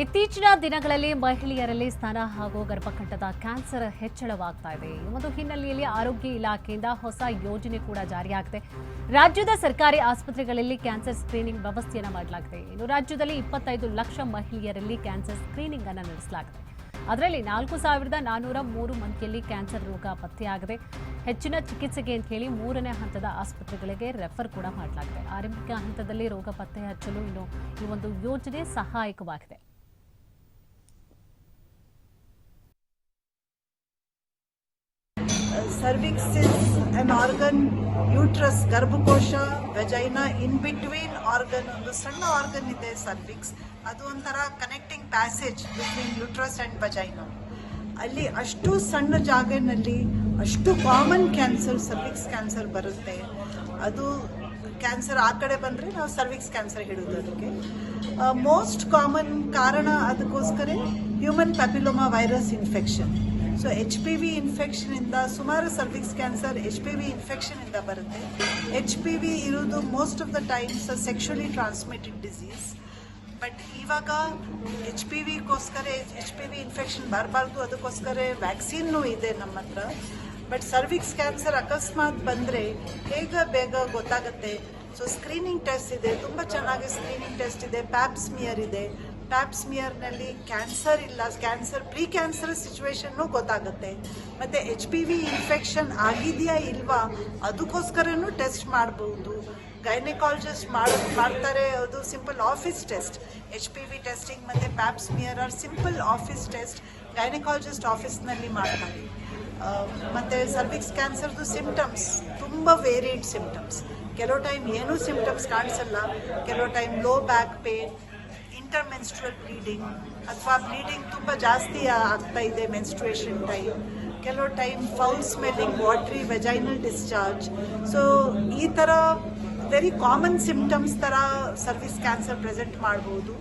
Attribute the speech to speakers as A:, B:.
A: ಇತ್ತೀಚಿನ ದಿನಗಳಲ್ಲಿ ಮಹಿಳೆಯರಲ್ಲಿ ಸ್ತನ ಹಾಗೂ ಗರ್ಭಕಂಠದ ಕ್ಯಾನ್ಸರ್ ಹೆಚ್ಚಳವಾಗ್ತಾ ಇದೆ. ಈ ಒಂದು ಹಿನ್ನೆಲೆಯಲ್ಲಿ ಆರೋಗ್ಯ ಇಲಾಖೆಯಿಂದ ಹೊಸ ಯೋಜನೆ ಕೂಡ ಜಾರಿಯಾಗಿದೆ. ರಾಜ್ಯದ ಸರ್ಕಾರಿ ಆಸ್ಪತ್ರೆಗಳಲ್ಲಿ ಕ್ಯಾನ್ಸರ್ ಸ್ಕ್ರೀನಿಂಗ್ ವ್ಯವಸ್ಥೆಯನ್ನು ಮಾಡಲಾಗಿದೆ. ಇನ್ನು ರಾಜ್ಯದಲ್ಲಿ ಇಪ್ಪತ್ತೈದು ಲಕ್ಷ ಮಹಿಳೆಯರಲ್ಲಿ ಕ್ಯಾನ್ಸರ್ ಸ್ಕ್ರೀನಿಂಗ್ ಅನ್ನು ನಡೆಸಲಾಗಿದೆ. ಅದರಲ್ಲಿ ನಾಲ್ಕು ಸಾವಿರದ ನಾನ್ನೂರ ಮೂರು ಮಂದಿಯಲ್ಲಿ ಕ್ಯಾನ್ಸರ್ ರೋಗ ಪತ್ತೆಯಾಗಿದೆ. ಹೆಚ್ಚಿನ ಚಿಕಿತ್ಸೆಗೆ ಅಂತ ಹೇಳಿ ಮೂರನೇ ಹಂತದ ಆಸ್ಪತ್ರೆಗಳಿಗೆ ರೆಫರ್ ಕೂಡ ಮಾಡಲಾಗಿದೆ. ಆರಂಭಿಕ ಹಂತದಲ್ಲಿ ರೋಗ ಪತ್ತೆ ಹಚ್ಚಲು ಇನ್ನು ಈ ಒಂದು ಯೋಜನೆ ಸಹಾಯಕವಾಗಿದೆ.
B: Cervix is an organ uterus ಗರ್ಭಕೋಶ vagina in between organ ಒಂದು ಸಣ್ಣ ಆರ್ಗನ್ ಇದೆ ಸರ್ವಿಕ್ಸ್ ಅದು ಒಂಥರ connecting passage between uterus and vagina ಅಲ್ಲಿ ಅಷ್ಟು ಸಣ್ಣ ಜಾಗನಲ್ಲಿ ಅಷ್ಟು ಕಾಮನ್ ಕ್ಯಾನ್ಸರ್ ಸರ್ವಿಕ್ಸ್ ಕ್ಯಾನ್ಸರ್ ಬರುತ್ತೆ. ಅದು ಕ್ಯಾನ್ಸರ್ ಆ ಕಡೆ ಬಂದರೆ ನಾವು ಸರ್ವಿಕ್ಸ್ ಕ್ಯಾನ್ಸರ್ ಹಿಡಿದು ಅದಕ್ಕೆ. ಮೋಸ್ಟ್ ಕಾಮನ್ ಕಾರಣ ಅದಕ್ಕೋಸ್ಕರ human papilloma virus infection so H P V ಇನ್ಫೆಕ್ಷನಿಂದ ಸುಮಾರು cervix cancer H P V ಇನ್ಫೆಕ್ಷನಿಂದ ಬರುತ್ತೆ. ಎಚ್ ಪಿ ವಿ ಇರೋದು most of the times sexually transmitted disease but ಇವಾಗ ಎಚ್ ಪಿ ವಿಗೋಸ್ಕರ ಎಚ್ ಪಿ ವಿ ಇನ್ಫೆಕ್ಷನ್ ಬರಬಾರ್ದು, ಅದಕ್ಕೋಸ್ಕರ vaccine ಇದೆ ನಮ್ಮ ಹತ್ರ. ಬಟ್ ಸರ್ವಿಕ್ಸ್ ಕ್ಯಾನ್ಸರ್ ಅಕಸ್ಮಾತ್ ಬಂದರೆ ಬೇಗ ಬೇಗ ಗೊತ್ತಾಗುತ್ತೆ? ಸೊ ಸ್ಕ್ರೀನಿಂಗ್ ಟೆಸ್ಟ್ ಇದೆ, ತುಂಬ ಚೆನ್ನಾಗಿ ಸ್ಕ್ರೀನಿಂಗ್ ಟೆಸ್ಟ್ ಇದೆ ಪ್ಯಾಪ್ಸ್ಮಿಯರ್ ಇದೆ. ಪ್ಯಾಪ್ಸ್ಮಿಯರ್ನಲ್ಲಿ ಕ್ಯಾನ್ಸರ್ ಇಲ್ಲ ಕ್ಯಾನ್ಸರ್ ಪ್ರೀ ಕ್ಯಾನ್ಸರ್ ಸಿಚುವೇಶನ್ನು ಗೊತ್ತಾಗುತ್ತೆ. ಮತ್ತು ಎಚ್ ಪಿ ವಿ ಇನ್ಫೆಕ್ಷನ್ ಆಗಿದೆಯಾ ಇಲ್ವಾ, ಅದಕ್ಕೋಸ್ಕರನೂ ಟೆಸ್ಟ್ ಮಾಡ್ಬೋದು. ಗೈನಕಾಲಜಿಸ್ಟ್ ಮಾಡೋದು ಮಾಡ್ತಾರೆ ಅದು simple office test H P V testing ಮತ್ತು pap smear are simple office test gynaecologist ಆಫೀಸ್ನಲ್ಲಿ ಮಾಡ್ತಾರೆ. ಮತ್ತು ಸರ್ವಿಕ್ಸ್ ಕ್ಯಾನ್ಸರ್ದು ಸಿಂಪ್ಟಮ್ಸ್ ತುಂಬ ವೇರಿಯಂಟ್ ಸಿಂಪ್ಟಮ್ಸ್ ಕೆಲವು ಟೈಮ್ ಏನೂ ಸಿಂಪ್ಟಮ್ಸ್ ಕಾಣಿಸಲ್ಲ. ಕೆಲವು time low back pain intermenstrual bleeding ಅಥವಾ ಬ್ಲೀಡಿಂಗ್ ತುಂಬ ಜಾಸ್ತಿ ಆಗ್ತಾ ಇದೆ ಮೆನ್ಸ್ಟ್ರೇಷನ್ ಟೈಮ್ ಕೆಲವು time foul smelling watery vaginal discharge so ಈ ಥರ ವೆರಿ ಕಾಮನ್ ಸಿಂಪ್ಟಮ್ಸ್ ಥರ ಸರ್ವಿಸ್ ಕ್ಯಾನ್ಸರ್ ಪ್ರೆಸೆಂಟ್ ಮಾಡ್ಬೋದು.